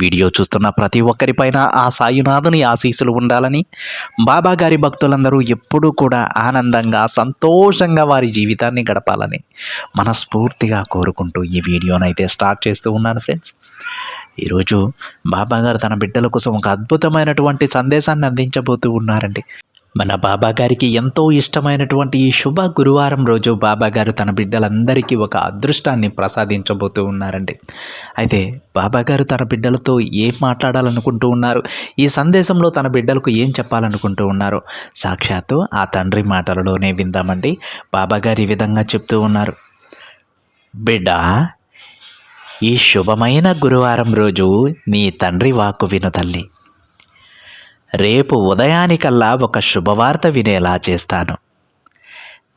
Video చూస్తున్న ప్రతి ఒక్కరిపైన ఆ సాయినాథుని ఆశీస్సులు ఉండాలని బాబా గారి భక్తులందరూ ఎప్పుడూ కూడా ఆనందంగా సంతోషంగా వారి జీవితాన్ని గడపాలని మనస్ఫూర్తిగా కోరుకుంటూ ఈ వీడియోనైతే స్టార్ట్ చేస్తూ ఉన్నాను ఫ్రెండ్స్. ఈరోజు బాబాగారు తన బిడ్డల కోసం ఒక అద్భుతమైనటువంటి సందేశాన్ని అందించబోతూ ఉన్నారండి. మన బాబా గారికి ఎంతో ఇష్టమైనటువంటి ఈ శుభ గురువారం రోజు బాబా గారు తన బిడ్డలందరికీ ఒక అదృష్టాన్ని ప్రసాదించబోతూ ఉన్నారండి. అయితే బాబా గారు తన బిడ్డలతో ఏం మాట్లాడాలనుకుంటూ ఉన్నారు? ఈ సందేశంలో తన బిడ్డలకు ఏం చెప్పాలనుకుంటూ ఉన్నారు? సాక్షాత్తు ఆ తండ్రి మాటలలోనే విందామండి. బాబా గారు ఈ విధంగా చెప్తూ ఉన్నారు. బిడ్డ ఈ శుభమైన గురువారం రోజు నీ తండ్రి వాక్కు విను తల్లి. రేపు ఉదయానికల్లా ఒక శుభవార్త వినేలా చేస్తాను.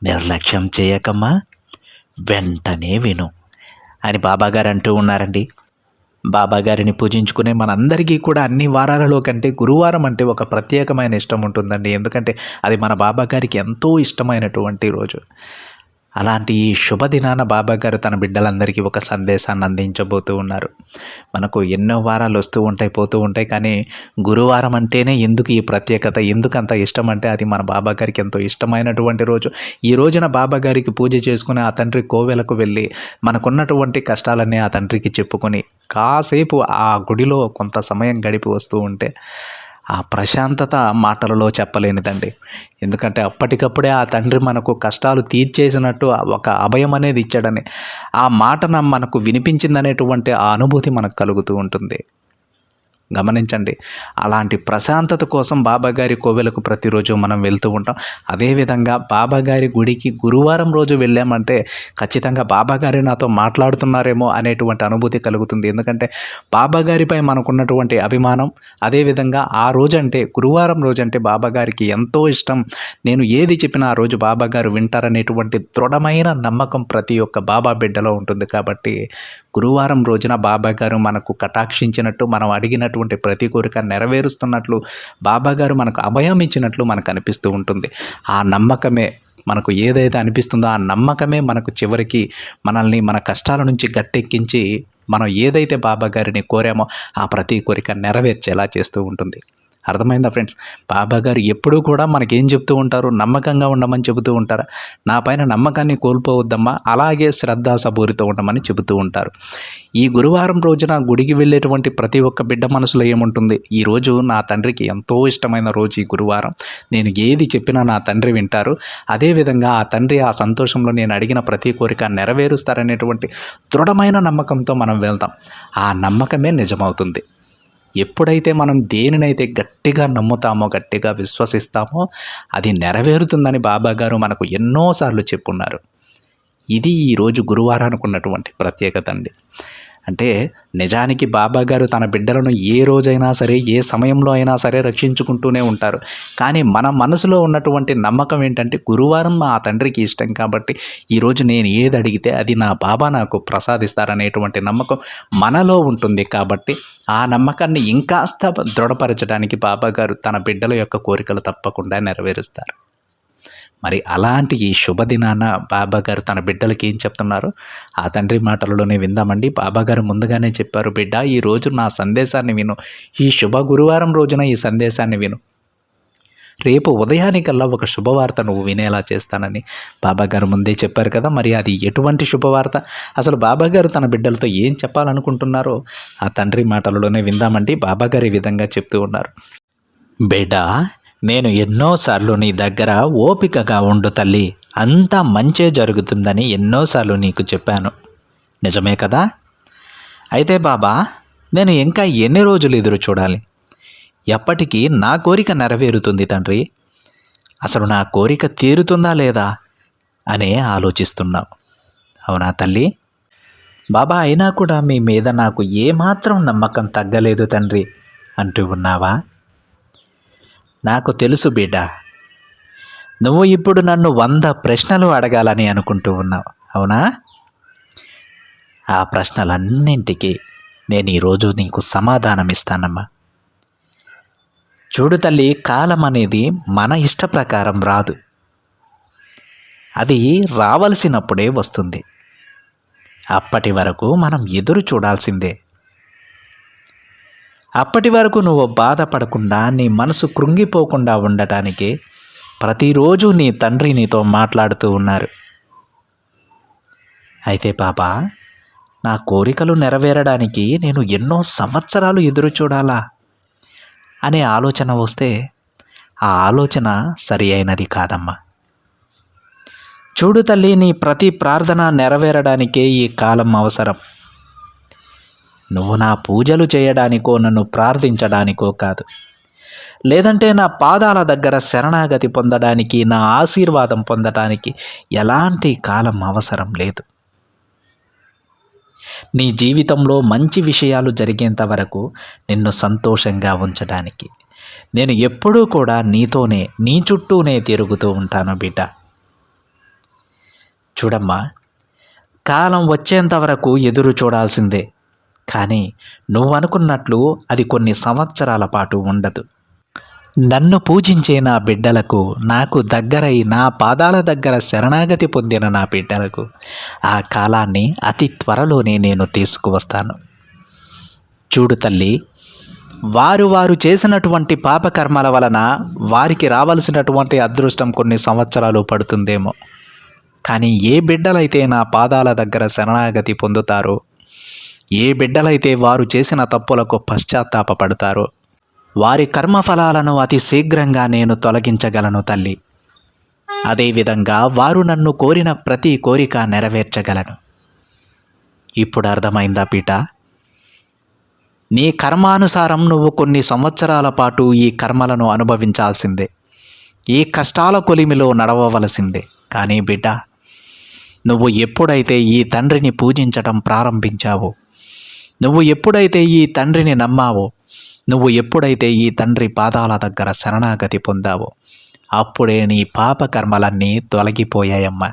నిర్లక్ష్యం చేయకమ్మా వెంటనే విను అని బాబాగారు అంటూ ఉన్నారండి. బాబాగారిని పూజించుకునే మనందరికీ కూడా అన్ని వారాలలో కంటే గురువారం అంటే ఒక ప్రత్యేకమైన ఇష్టం ఉంటుందండి. ఎందుకంటే అది మన బాబాగారికి ఎంతో ఇష్టమైనటువంటి రోజు. అలాంటి ఈ శుభదినాన బాబా గారు తన బిడ్డలందరికీ ఒక సందేశాన్ని అందించబోతూ ఉన్నారు. మనకు ఎన్నో వారాలు వస్తూ ఉంటాయి పోతూ ఉంటాయి కానీ గురువారం అంటేనే ఎందుకు ఈ ప్రత్యేకత ఎందుకు అంత ఇష్టం అంటే అది మన బాబా గారికి ఎంతో ఇష్టమైనటువంటి రోజు. ఈ రోజున బాబా గారికి పూజ చేసుకుని ఆ తండ్రి కోవెలకు వెళ్ళి మనకున్నటువంటి కష్టాలన్నీ ఆ తండ్రికి చెప్పుకొని కాసేపు ఆ గుడిలో కొంత సమయం గడిపి వస్తూ ఉంటే ఆ ప్రశాంతత మాటలలో చెప్పలేనిదండి. ఎందుకంటే అప్పటికప్పుడే ఆ తండ్రి మనకు కష్టాలు తీర్చేసినట్టు ఒక అభయం అనేది ఇచ్చాడని. ఆ మాట మనకు వినిపించిందనేటువంటి ఆ అనుభూతి మనకు కలుగుతూ ఉంటుంది. గమనించండి. అలాంటి ప్రశాంతత కోసం బాబాగారి కోవెలకు ప్రతిరోజు మనం వెళ్తూ ఉంటాం. అదేవిధంగా బాబాగారి గుడికి గురువారం రోజు వెళ్ళామంటే ఖచ్చితంగా బాబాగారి నాతో మాట్లాడుతున్నారేమో అనేటువంటి అనుభూతి కలుగుతుంది. ఎందుకంటే బాబాగారిపై మనకున్నటువంటి అభిమానం అదేవిధంగా ఆ రోజంటే గురువారం రోజు అంటే బాబాగారికి ఎంతో ఇష్టం. నేను ఏది చెప్పినా ఆ రోజు బాబాగారు వింటారనేటువంటి దృఢమైన నమ్మకం ప్రతి ఒక్క బాబా బిడ్డలో ఉంటుంది. కాబట్టి గురువారం రోజున బాబా గారు మనకు కటాక్షించినట్టు మనం అడిగినటువంటి ప్రతి కోరిక నెరవేరుస్తున్నట్లు బాబా గారు మనకు అభయం ఇచ్చినట్లు మనకు అనిపిస్తూ ఉంటుంది. ఆ నమ్మకమే మనకు ఏదైతే అనిపిస్తుందో ఆ నమ్మకమే మనకు చివరికి మనల్ని మన కష్టాల నుంచి గట్టెక్కించి మనం ఏదైతే బాబా గారిని కోరామో ఆ ప్రతి కోరిక నెరవేర్చేలా చేస్తూ ఉంటుంది. అర్థమైందా ఫ్రెండ్స్? బాబా గారు ఎప్పుడూ కూడా మనకేం చెప్తూ ఉంటారు నమ్మకంగా ఉండమని చెబుతూ ఉంటారు. నా పైన నమ్మకాన్ని కోల్పోవద్దమ్మా అలాగే శ్రద్ధా సబూరితో ఉండమని చెబుతూ ఉంటారు. ఈ గురువారం రోజున గుడికి వెళ్ళేటువంటి ప్రతి ఒక్క బిడ్డ మనసులో ఏముంటుంది? ఈరోజు నా తండ్రికి ఎంతో ఇష్టమైన రోజు ఈ గురువారం. నేను ఏది చెప్పినా నా తండ్రి వింటారు. అదేవిధంగా ఆ తండ్రి ఆ సంతోషంలో నేను అడిగిన ప్రతి కోరిక నెరవేరుస్తారనేటువంటి దృఢమైన నమ్మకంతో మనం వెళ్తాం. ఆ నమ్మకమే నిజమవుతుంది. ఎప్పుడైతే మనం దేనినైతే గట్టిగా నమ్ముతామో గట్టిగా విశ్వసిస్తామో అది నెరవేరుతుందని బాబా గారు మనకు ఎన్నోసార్లు చెప్పున్నారు. ఇది ఈరోజు గురువారానికి ఉన్నటువంటి ప్రత్యేకత అండి. అంటే నిజానికి బాబా గారు తన బిడ్డలను ఏ రోజైనా సరే ఏ సమయంలో అయినా సరే రక్షించుకుంటూనే ఉంటారు. కానీ మన మనసులో ఉన్నటువంటి నమ్మకం ఏంటంటే గురువారం మా తండ్రికి ఇష్టం కాబట్టి ఈరోజు నేను ఏది అడిగితే అది నా బాబా నాకు ప్రసాదిస్తారనేటువంటి నమ్మకం మనలో ఉంటుంది కాబట్టి ఆ నమ్మకాన్ని ఇంకాస్త దృఢపరచడానికి బాబా గారు తన బిడ్డల యొక్క కోరికలు తప్పకుండా నెరవేరుస్తారు. మరి అలాంటి ఈ శుభదినాన బాబా గారు తన బిడ్డలకి ఏం చెప్తున్నారు? ఆ తండ్రి మాటలలోనే విందామండి. బాబా గారు ముందుగానే చెప్పారు బిడ్డ ఈ రోజు నా సందేశాన్ని విను. ఈ శుభ గురువారం రోజున ఈ సందేశాన్ని విను. రేపు ఉదయానికల్లా ఒక శుభవార్త నువ్వు వినేలా చేస్తానని. బాబా గారు ముందే చెప్పారు కదా మరి అది ఎటువంటి శుభవార్త? అసలు బాబా గారు తన బిడ్డలతో ఏం చెప్పాలనుకుంటున్నారో ఆ తండ్రి మాటలలోనే విందామండి. బాబా గారు ఈ విధంగా చెప్తూ ఉన్నారు. బిడ్డ నేను ఎన్నోసార్లు నీ దగ్గర ఓపికగా ఉండు తల్లి. అంతా మంచే జరుగుతుందని ఎన్నోసార్లు నీకు చెప్పాను. నిజమే కదా? అయితే బాబా నేను ఇంకా ఎన్ని రోజులు ఎదురు చూడాలి? ఎప్పటికీ నా కోరిక నెరవేరుతుంది తండ్రి. అసలు నా కోరిక తీరుతుందా లేదా అనే ఆలోచిస్తున్నావు. అవునా తల్లి? బాబా అయినా కూడా మీ మీద నాకు ఏమాత్రం నమ్మకం తగ్గలేదు తండ్రి అంటూ ఉన్నావా? నాకు తెలుసు బిడ్డ. నువ్వు ఇప్పుడు నన్ను వంద ప్రశ్నలు అడగాలని అనుకుంటూ ఉన్నావు అవునా? ఆ ప్రశ్నలన్నింటికి నేను ఈరోజు నీకు సమాధానం ఇస్తానమ్మా. చూడు తల్లి కాలం అనేది మన ఇష్ట ప్రకారం రాదు. అది రావలసినప్పుడే వస్తుంది. అప్పటి వరకు మనం ఎదురు చూడాల్సిందే. అప్పటి వరకు నువ్వు బాధపడకుండా నీ మనసు కృంగిపోకుండా ఉండటానికి ప్రతిరోజు నీ తండ్రి నీతో మాట్లాడుతూ ఉన్నారు. అయితే పాప నా కోరికలు నెరవేరడానికి నేను ఎన్నో సంవత్సరాలు ఎదురు చూడాలా? అనే ఆలోచన వస్తే ఆ ఆలోచన సరి అయినది కాదమ్మా. చూడు తల్లి నీ ప్రతి ప్రార్థన నెరవేరడానికే ఈ కాలం అవసరం. నువ్వు నా పూజలు చేయడానికో నన్ను ప్రార్థించడానికో కాదు. లేదంటే నా పాదాల దగ్గర శరణాగతి పొందడానికి నా ఆశీర్వాదం పొందడానికి ఎలాంటి కాలం అవసరం లేదు. నీ జీవితంలో మంచి విషయాలు జరిగేంత వరకు నిన్ను సంతోషంగా ఉంచడానికి నేను ఎప్పుడూ కూడా నీతోనే నీ చుట్టూనే తిరుగుతూ ఉంటాను బిడ్డ. చూడమ్మా కాలం వచ్చేంత వరకు ఎదురు చూడాల్సిందే. కానీ నువ్వు అనుకున్నట్లు అది కొన్ని సంవత్సరాల పాటు ఉండదు. నన్ను పూజించే నా బిడ్డలకు నాకు దగ్గరై నా పాదాల దగ్గర శరణాగతి పొందిన నా బిడ్డలకు ఆ కాలాన్ని అతి త్వరలోనే నేను తీసుకువస్తాను. చూడు తల్లి వారు వారు చేసినటువంటి పాపకర్మల వలన వారికి రావలసినటువంటి అదృష్టం కొన్ని సంవత్సరాలు పడుతుందేమో. కానీ ఏ బిడ్డలైతే నా పాదాల దగ్గర శరణాగతి పొందుతారో ఏ బిడ్డలైతే వారు చేసిన తప్పులకు పశ్చాత్తాపపడతారో వారి కర్మఫలాలను అతి శీఘ్రంగా నేను తొలగించగలను తల్లి. అదేవిధంగా వారు నన్ను కోరిన ప్రతి కోరిక నెరవేర్చగలను. ఇప్పుడు అర్థమైందా పీట? నీ కర్మానుసారం నువ్వు కొన్ని సంవత్సరాల పాటు ఈ కర్మలను అనుభవించాల్సిందే. ఈ కష్టాల కొలిమిలో నడవవలసిందే. కానీ బిడ్డ నువ్వు ఎప్పుడైతే ఈ తండ్రిని పూజించటం ప్రారంభించావో నువ్వు ఎప్పుడైతే ఈ తండ్రిని నమ్మావో నువ్వు ఎప్పుడైతే ఈ తండ్రి పాదాల దగ్గర శరణాగతి పొందావో అప్పుడే నీ పాపకర్మలన్నీ తొలగిపోయాయమ్మా.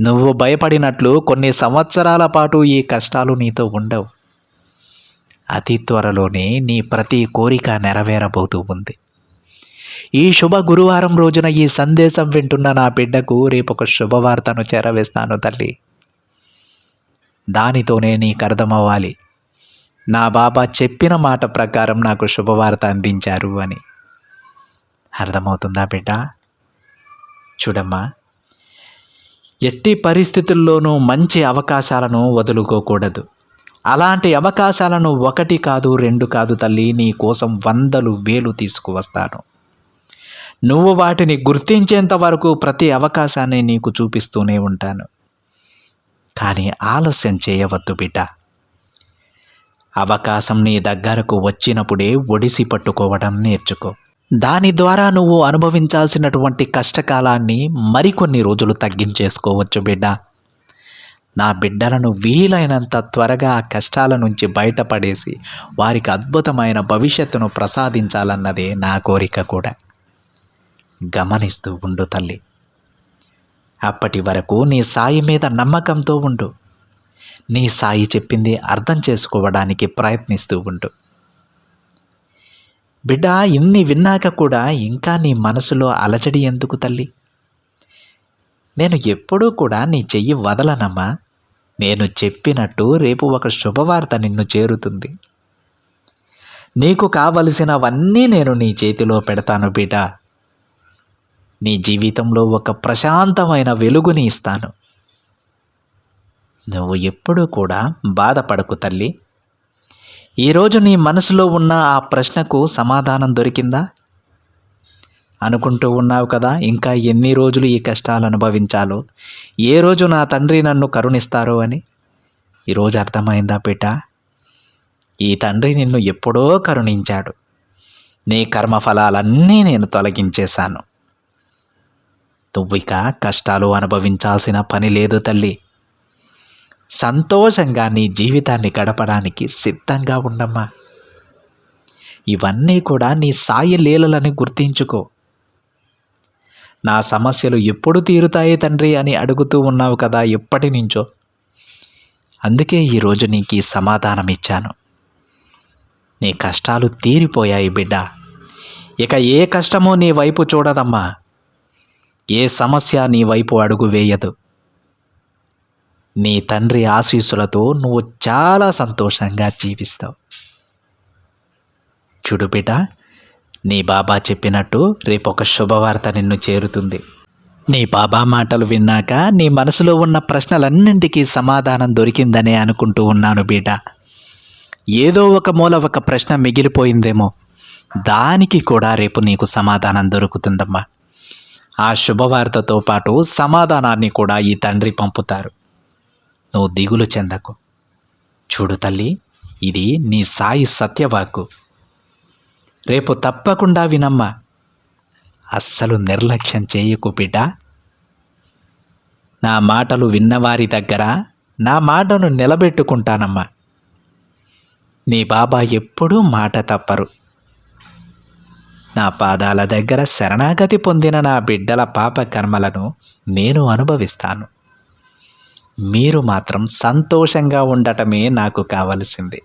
నువ్వు భయపడినట్లు కొన్ని సంవత్సరాల పాటు ఈ కష్టాలు నీతో ఉండవు. అతి త్వరలోనే నీ ప్రతి కోరిక నెరవేరబోతూ ఉంది. ఈ శుభ గురువారం రోజున ఈ సందేశం వింటున్న నా బిడ్డకు రేపు ఒక శుభవార్తను చేరవేస్తాను తల్లి. దానితోనే నీకు అర్థమవ్వాలి. నా బాబా చెప్పిన మాట ప్రకారం నాకు శుభవార్త అందించారు అని. అర్థమవుతుందా బిడ్డ? చూడమ్మా ఎట్టి పరిస్థితుల్లోనూ మంచి అవకాశాలను వదులుకోకూడదు. అలాంటి అవకాశాలను ఒకటి కాదు రెండు కాదు తల్లి నీ కోసం వందలు వేలు తీసుకువస్తాను. నువ్వు వాటిని గుర్తించేంత వరకు ప్రతి అవకాశాన్ని నీకు చూపిస్తూనే ఉంటాను. కానీ ఆలస్యం చేయవద్దు బిడ్డ. అవకాశం నీ దగ్గరకు వచ్చినప్పుడే ఒడిసి పట్టుకోవడం నేర్చుకో. దాని ద్వారా నువ్వు అనుభవించాల్సినటువంటి కష్టకాలాన్ని మరికొన్ని రోజులు తగ్గించేసుకోవచ్చు బిడ్డ. నా బిడ్డలను వీలైనంత త్వరగా ఆ కష్టాల నుంచి బయటపడేసి వారికి అద్భుతమైన భవిష్యత్తును ప్రసాదించాలన్నదే నా కోరిక కూడా. గమనిస్తూ ఉండు తల్లి. అప్పటి వరకు నీ సాయి మీద నమ్మకంతో ఉండు. నీ సాయి చెప్పింది అర్థం చేసుకోవడానికి ప్రయత్నిస్తూ ఉండు. బిడ్డ ఇన్ని విన్నాక కూడా ఇంకా నీ మనసులో అలజడి ఎందుకు తల్లి? నేను ఎప్పుడూ కూడా నీ చెయ్యి వదలనమ్మా. నేను చెప్పినట్టు రేపు ఒక శుభవార్త నిన్ను చేరుతుంది. నీకు కావలసినవన్నీ నేను నీ చేతిలో పెడతాను బిడ్డ. నీ జీవితంలో ఒక ప్రశాంతమైన వెలుగుని ఇస్తాను. నువ్వు ఎప్పుడూ కూడా బాధపడకు తల్లి. ఈరోజు నీ మనసులో ఉన్న ఆ ప్రశ్నకు సమాధానం దొరికిందా? అనుకుంటూ ఉన్నావు కదా ఇంకా ఎన్ని రోజులు ఈ కష్టాలు అనుభవించాలో? ఏ రోజు నా తండ్రి నన్ను కరుణిస్తారో అని? ఈరోజు అర్థమైందా బిడ్డ ఈ తండ్రి నిన్ను ఎప్పుడో కరుణించాడు. నీ కర్మఫలాలన్నీ నేను తొలగించేశాను. నువ్విక కష్టాలు అనుభవించాల్సిన పని లేదు తల్లి. సంతోషంగా నీ జీవితాన్ని గడపడానికి సిద్ధంగా ఉండమ్మా. ఇవన్నీ కూడా నీ సాయి లీలలని గుర్తించుకో. నా సమస్యలు ఎప్పుడు తీరుతాయి తండ్రి అని అడుగుతూ ఉన్నావు కదా ఎప్పటి నుంచో. అందుకే ఈరోజు నీకు ఈ సమాధానం ఇచ్చాను. నీ కష్టాలు తీరిపోయాయి బిడ్డ. ఇక ఏ కష్టమో నీ వైపు చూడదమ్మా. ఏ సమస్య నీ వైపు అడుగు వేయదు. నీ తండ్రి ఆశీస్సులతో నువ్వు చాలా సంతోషంగా జీవిస్తావు. చూడు బిడ్డ నీ బాబా చెప్పినట్టు రేపు ఒక శుభవార్త నిన్ను చేరుతుంది. నీ బాబా మాటలు విన్నాక నీ మనసులో ఉన్న ప్రశ్నలన్నింటికీ సమాధానం దొరికిందనే అనుకుంటూ ఉన్నాను బీట ఏదో ఒక మూల ఒక ప్రశ్న మిగిలిపోయిందేమో దానికి కూడా రేపు నీకు సమాధానం దొరుకుతుందమ్మా. ఆ శుభవార్తతో పాటు సమాధానాన్ని కూడా ఈ తండ్రి పంపుతారు. నువ్వు దిగులు చెందకు. చూడు తల్లి ఇది నీ సాయి సత్యవాక్కు. రేపు తప్పకుండా వినమ్మా. అస్సలు నిర్లక్ష్యం చేయకు బిడ్డ. నా మాటలు విన్నవారి దగ్గర నా మాటను నిలబెట్టుకుంటానమ్మా. నీ బాబా ఎప్పుడూ మాట తప్పరు. నా పాదాల దగ్గర శరణాగతి పొందిన నా బిడ్డల పాప కర్మలను నేను అనుభవిస్తాను. మీరు మాత్రం సంతోషంగా ఉండటమే నాకు కావలసింది.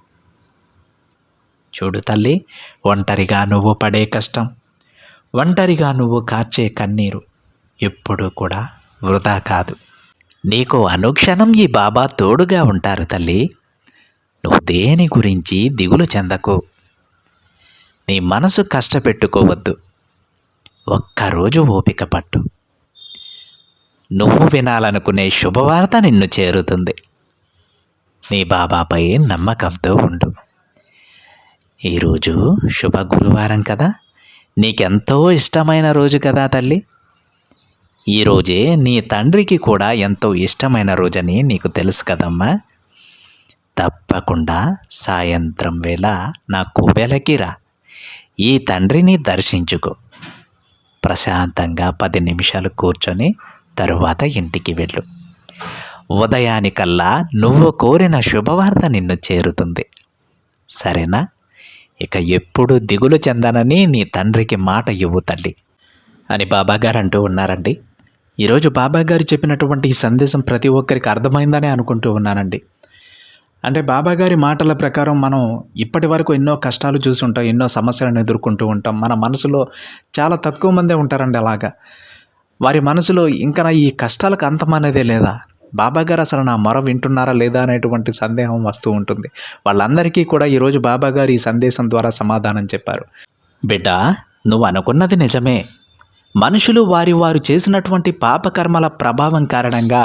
చూడు తల్లి ఒంటరిగా నువ్వు పడే కష్టం ఒంటరిగా నువ్వు కార్చే కన్నీరు ఎప్పుడూ కూడా వృధా కాదు. నీకు అనుక్షణం ఈ బాబా తోడుగా ఉంటారు తల్లి. నువ్వు దేని గురించి దిగులు చెందకు? నీ మనసు కష్టపెట్టుకోవద్దు. ఒక్కరోజు ఓపిక పట్టు. నువ్వు వినాలనుకునే శుభవార్త నిన్ను చేరుతుంది. నీ బాబాపై నమ్మకంతో ఉండు. ఈరోజు శుభ గురువారం కదా. నీకెంతో ఇష్టమైన రోజు కదా తల్లి. ఈరోజే నీ తండ్రికి కూడా ఎంతో ఇష్టమైన రోజని నీకు తెలుసు కదమ్మా. తప్పకుండా సాయంత్రం వేళ నా కోవెలకి రా. ఈ తండ్రిని దర్శించుకో. ప్రశాంతంగా పది నిమిషాలు కూర్చొని తరువాత ఇంటికి వెళ్ళు. ఉదయానికల్లా నువ్వు కోరిన శుభవార్త నిన్ను చేరుతుంది. సరేనా? ఇక ఎప్పుడు దిగులు చెందనని నీ తండ్రికి మాట ఇవ్వు తల్లి. అని బాబాగారు అంటూ ఉన్నారండి. ఈరోజు బాబాగారు చెప్పినటువంటి ఈ సందేశం ప్రతి ఒక్కరికి అర్థమైందని అనుకుంటూ ఉన్నానండి. అంటే బాబాగారి మాటల ప్రకారం మనం ఇప్పటి వరకు ఎన్నో కష్టాలు చూసి ఉంటాం ఎన్నో సమస్యలను ఎదుర్కొంటూ ఉంటాం. మన మనసులో చాలా తక్కువ మందే ఉంటారండి అలాగా. వారి మనసులో ఇంకా నా ఈ కష్టాలకు అంతమనేదే లేదా? బాబాగారు అసలు నా మొర వింటున్నారా లేదా అనేటువంటి సందేహం వస్తూ ఉంటుంది. వాళ్ళందరికీ కూడా ఈరోజు బాబాగారు ఈ సందేశం ద్వారా సమాధానం చెప్పారు. బిడ్డ నువ్వు అనుకున్నది నిజమే. మనుషులు వారి వారు చేసినటువంటి పాపకర్మల ప్రభావం కారణంగా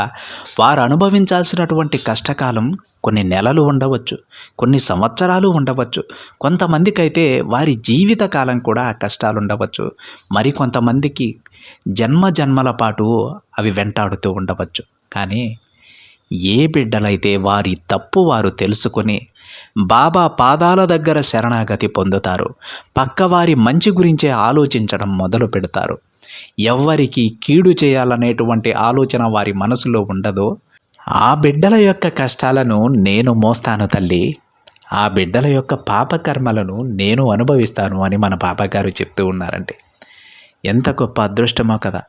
వారు అనుభవించాల్సినటువంటి కష్టకాలం కొన్ని నెలలు ఉండవచ్చు కొన్ని సంవత్సరాలు ఉండవచ్చు. కొంతమందికైతే వారి జీవిత కాలం కూడా ఆ కష్టాలు ఉండవచ్చు మరి కొంతమందికి జన్మ జన్మల పాటు అవి వెంటాడుతూ ఉండవచ్చు. కానీ ఏ బిడ్డలైతే వారి తప్పు వారు తెలుసుకొని బాబా పాదాల దగ్గర శరణాగతి పొందుతారు పక్కవారి మంచి గురించే ఆలోచించడం మొదలు పెడతారు ఎవ్వరికి కీడు చేయాలనేటువంటి ఆలోచన వారి మనసులో ఉండదో ఆ బిడ్డల యొక్క కష్టాలను నేను మోస్తాను తల్లి. ఆ బిడ్డల యొక్క పాపకర్మలను నేను అనుభవిస్తాను అని మన పాపగారు చెప్తూ ఉన్నారండి. ఎంత గొప్ప అదృష్టమో కదా.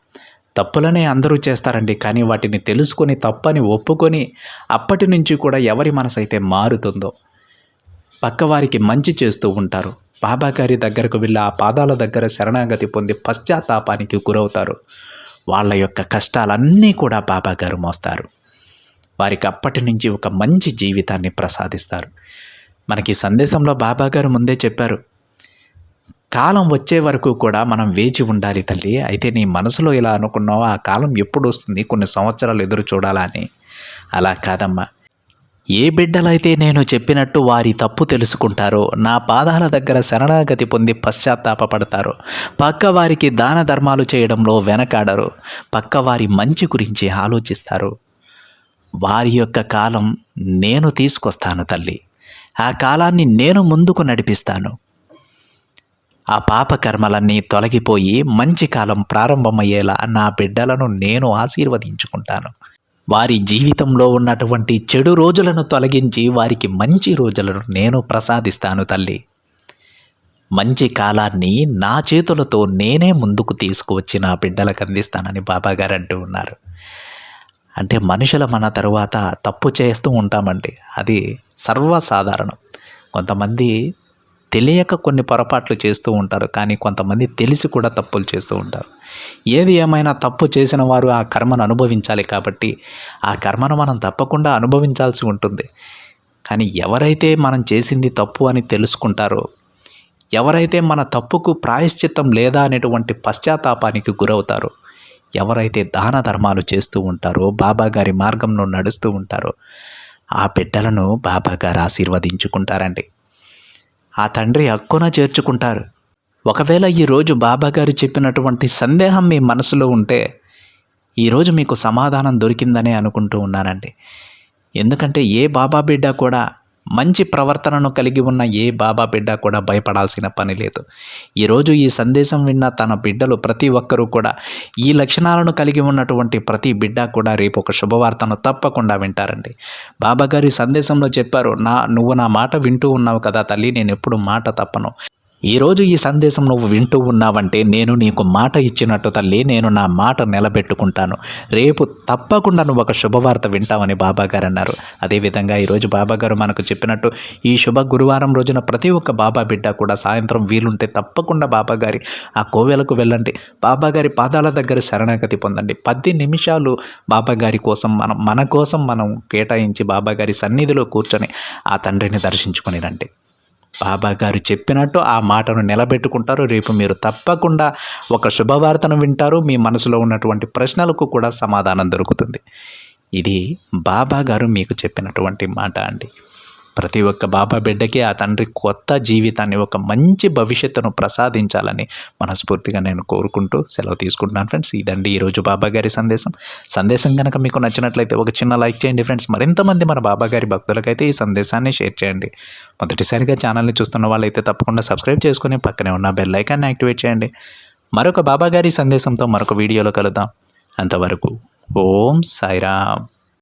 తప్పులనే అందరూ చేస్తారండి కానీ వాటిని తెలుసుకొని తప్పని ఒప్పుకొని అప్పటి నుంచి కూడా ఎవరి మనసైతే మారుతుందో పక్కవారికి మంచి చేస్తూ ఉంటారు. బాబాగారి దగ్గరకు వెళ్ళి ఆ పాదాల దగ్గర శరణాగతి పొంది పశ్చాత్తాపానికి గురవుతారు. వాళ్ళ యొక్క కష్టాలన్నీ కూడా బాబాగారు మోస్తారు. వారికి అప్పటి నుంచి ఒక మంచి జీవితాన్ని ప్రసాదిస్తారు. మనకి ఈ సందేశంలో బాబాగారు ముందే చెప్పారు. కాలం వచ్చే వరకు కూడా మనం వేచి ఉండాలి తల్లి. అయితే నీ మనసులో ఇలా అనుకున్నావో? ఆ కాలం ఎప్పుడు వస్తుంది? కొన్ని సంవత్సరాలు ఎదురు చూడాలని అలా కాదమ్మా. ఏ బిడ్డలైతే నేను చెప్పినట్టు వారి తప్పు తెలుసుకుంటారో నా పాదాల దగ్గర శరణాగతి పొంది పశ్చాత్తాపపడతారో పక్కవారికి దాన ధర్మాలు చేయడంలో వెనకాడరు పక్కవారి మంచి గురించి ఆలోచిస్తారు. వారి యొక్క కాలం నేను తీసుకొస్తాను తల్లి. ఆ కాలాన్ని నేను ముందుకు నడిపిస్తాను. ఆ పాపకర్మలన్నీ తొలగిపోయి మంచి కాలం ప్రారంభమయ్యేలా నా బిడ్డలను నేను ఆశీర్వదించుకుంటాను. వారి జీవితంలో ఉన్నటువంటి చెడు రోజులను తొలగించి వారికి మంచి రోజులను నేను ప్రసాదిస్తాను తల్లి. మంచి కాలాన్ని నా చేతులతో నేనే ముందుకు తీసుకువచ్చి నా బిడ్డలకు అందిస్తానని బాబాగారు అంటూ ఉన్నారు. అంటే మనుషుల మన తరువాత తప్పు చేస్తూ ఉంటామండి. అది సర్వసాధారణం. కొంతమంది తెలియక కొన్ని పొరపాట్లు చేస్తూ ఉంటారు. కానీ కొంతమంది తెలిసి కూడా తప్పులు చేస్తూ ఉంటారు. ఏది ఏమైనా తప్పు చేసిన వారు ఆ కర్మను అనుభవించాలి కాబట్టి ఆ కర్మను మనం తప్పకుండా అనుభవించాల్సి ఉంటుంది. కానీ ఎవరైతే మనం చేసింది తప్పు అని తెలుసుకుంటారో ఎవరైతే మన తప్పుకు ప్రాయశ్చిత్తం లేదా అనేటువంటి పశ్చాత్తాపానికి గురవుతారో ఎవరైతే దాన ధర్మాలు చేస్తూ ఉంటారో బాబా గారి మార్గంలో నడుస్తూ ఉంటారో ఆ బిడ్డలను బాబా గారు ఆశీర్వదించుకుంటారండి. ఆ తండ్రి హక్కున చేర్చుకుంటారు. ఒకవేళ ఈరోజు బాబాగారు చెప్పినటువంటి సందేహం మీ మనసులో ఉంటే ఈరోజు మీకు సమాధానం దొరికిందనే అనుకుంటూ ఉన్నానండి. ఎందుకంటే ఏ బాబా బిడ్డ కూడా మంచి ప్రవర్తనను కలిగి ఉన్న ఏ బాబా బిడ్డ కూడా భయపడాల్సిన పని లేదు. ఈరోజు ఈ సందేశం విన్న తన బిడ్డలు ప్రతి ఒక్కరూ కూడా ఈ లక్షణాలను కలిగి ఉన్నటువంటి ప్రతి బిడ్డ కూడా రేపు ఒక శుభవార్తను తప్పకుండా వింటారండి. బాబా గారి సందేశంలో చెప్పారు నా నువ్వు నా మాట వింటూ ఉన్నావు కదా తల్లి నేను ఎప్పుడు మాట తప్పను. ఈరోజు ఈ సందేశం నువ్వు వింటూ ఉన్నావంటే నేను నీకు మాట ఇచ్చినట్టు తల్లి నేను నా మాట నిలబెట్టుకుంటాను. రేపు తప్పకుండా నువ్వు ఒక శుభవార్త వింటావని బాబాగారు అన్నారు. అదేవిధంగా ఈరోజు బాబాగారు మనకు చెప్పినట్టు ఈ శుభ గురువారం రోజున ప్రతి ఒక్క బాబా బిడ్డ కూడా సాయంత్రం వీలుంటే తప్పకుండా బాబాగారి ఆ కోవెలకు వెళ్ళండి. బాబాగారి పాదాల దగ్గర శరణాగతి పొందండి. పది నిమిషాలు బాబాగారి కోసం మనం మన కోసం మనం కేటాయించి బాబాగారి సన్నిధిలో కూర్చొని ఆ తండ్రిని దర్శించుకుని రండి. బాబా గారు చెప్పినట్టు ఆ మాటను నిలబెట్టుకుంటారు. రేపు మీరు తప్పకుండా ఒక శుభవార్తను వింటారు. మీ మనసులో ఉన్నటువంటి ప్రశ్నలకు కూడా సమాధానం దొరుకుతుంది. ఇది బాబా గారు మీకు చెప్పినటువంటి మాట అండి. ప్రతి ఒక్క బాబా బిడ్డకి ఆ తండ్రి కొత్త జీవితాన్ని ఒక మంచి భవిష్యత్తును ప్రసాదించాలని మనస్ఫూర్తిగా నేను కోరుకుంటూ సెలవు తీసుకుంటున్నాను ఫ్రెండ్స్. ఇదండి ఈరోజు బాబా గారి సందేశం. సందేశం కనుక మీకు నచ్చినట్లయితే ఒక చిన్న లైక్ చేయండి ఫ్రెండ్స్. మరింతమంది మన బాబా గారి భక్తులకైతే ఈ సందేశాన్ని షేర్ చేయండి. మొదటిసారిగా ఛానల్ని చూస్తున్న వాళ్ళైతే తప్పకుండా సబ్స్క్రైబ్ చేసుకుని పక్కనే ఉన్న బెల్ ఐకాన్ని యాక్టివేట్ చేయండి. మరొక బాబా గారి సందేశంతో మరొక వీడియోలో కలుద్దాం. అంతవరకు ఓం సాయిరామ్.